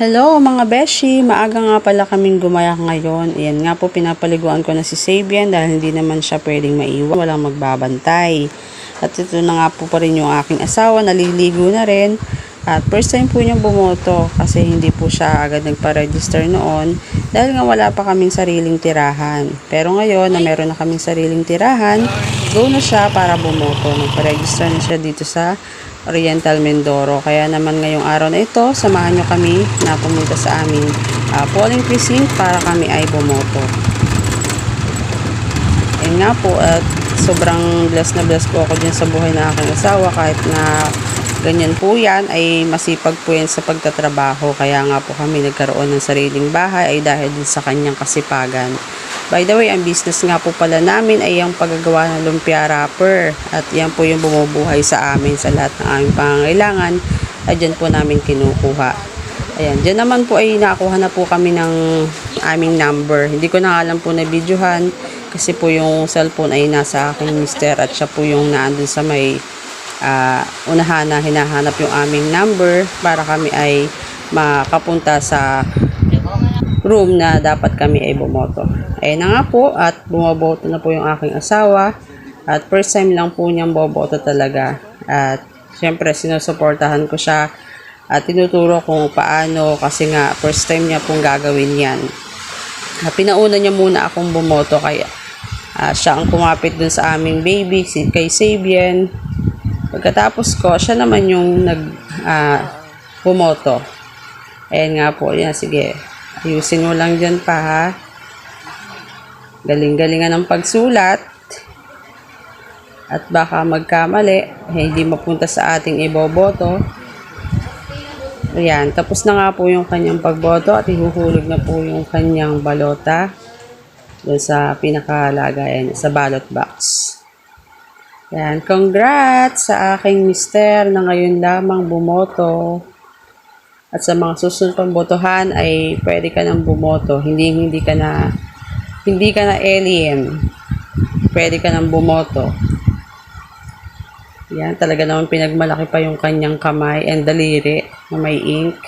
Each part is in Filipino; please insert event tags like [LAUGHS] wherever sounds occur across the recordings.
Hello mga beshi, maaga nga pala kaming gumaya ngayon. Ayan nga po pinapaliguan ko na si Sabian dahil hindi naman siya pwedeng maiwan, walang magbabantay. At ito na nga po pa rin yung aking asawa, naliligo na rin. At first time po niyang bumoto kasi hindi po siya agad nagpa-register noon dahil nga wala pa kaming sariling tirahan. Pero ngayon na meron na kaming sariling tirahan, go na siya para bumoto. Nagpa-register na siya dito sa Oriental Mindoro. Kaya naman ngayong araw na ito, samahan nyo kami na pumunta sa aming ah, polling precinct para kami ay bumoto. Ayun nga po, at sobrang blessed na blessed po ako dyan sa buhay na aking asawa kahit na ganyan po yan ay masipag po yan sa pagtatrabaho. Kaya nga po kami nagkaroon ng sariling bahay ay dahil din sa kanyang kasipagan. By the way, ang business nga po pala namin ay ang paggagawa ng lumpia wrapper. At yan po yung bumubuhay sa amin sa lahat ng aming pangangailangan. Ay dyan po namin kinukuha. Ayan, dyan naman po ay nakuha na po kami ng aming number. Hindi ko na alam po na videohan kasi po yung cellphone ay nasa aking mister at siya po yung naandun sa may ah, unahan na hinahanap yung aming number para kami ay makapunta sa room na dapat kami ay bumoto. Ayun na nga po at bumoboto na po yung aking asawa at first time lang po niyang boboto talaga at syempre sinusuportahan ko siya at tinuturo kung paano kasi nga first time niya pong gagawin yan. Ah, pinauna niya muna akong bumoto kaya ah, siya ang kumapit dun sa aming baby, si kay Sabian. Pagkatapos ko, siya naman yung nag ah, bumoto. Ayan nga po, yan, sige. Ayusin mo lang dyan pa, ha? Galing-galingan ng pagsulat. At baka magkamali, eh, hindi mapunta sa ating iboboto. Ayan, tapos na nga po yung kanyang pagboto at ihuhulog na po yung kanyang balota doon sa pinakalagayan, sa ballot box. Ayan, congrats sa aking mister na ngayon lamang bumoto. At sa mga susunod pang botohan ay pwede ka nang bumoto. Hindi hindi ka na hindi ka na alien. Pwede ka nang bumoto. Yan, talaga naman pinagmalaki pa yung kanyang kamay and daliri na may ink.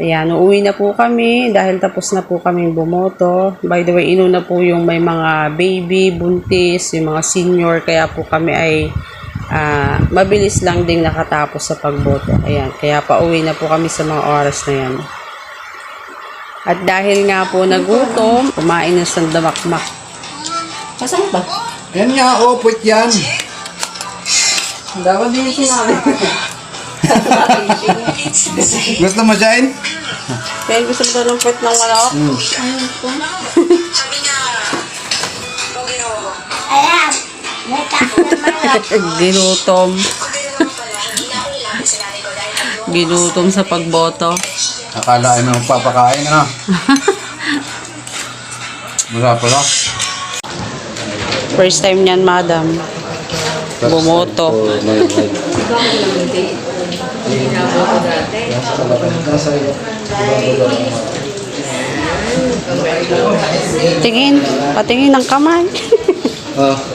Ayan, uuwi na po kami dahil tapos na po kaming bumoto. By the way, inuna po yung may mga baby, buntis, yung mga senior, kaya po kami ay mabilis lang ding nakatapos sa pagboto. Ayan, kaya pauwi na po kami sa mga oras na yan. At dahil nga po nagutom, kumain ng sandamakmak. Kasama ba? Yan nga, oh, put yan. Dapat din sinabi. [LAUGHS] Gusto mo dyan? Kaya gusto mo ng pet ng manok? Mm. Alam, [LAUGHS] [LAUGHS] Ginutom. Ginutom sa pagboto. Akala ay may magpapakain, ano? [LAUGHS] Masarap pala. First time niyan, madam. Bumoto. Tingin. Patingin ng kamay. Ah, [LAUGHS]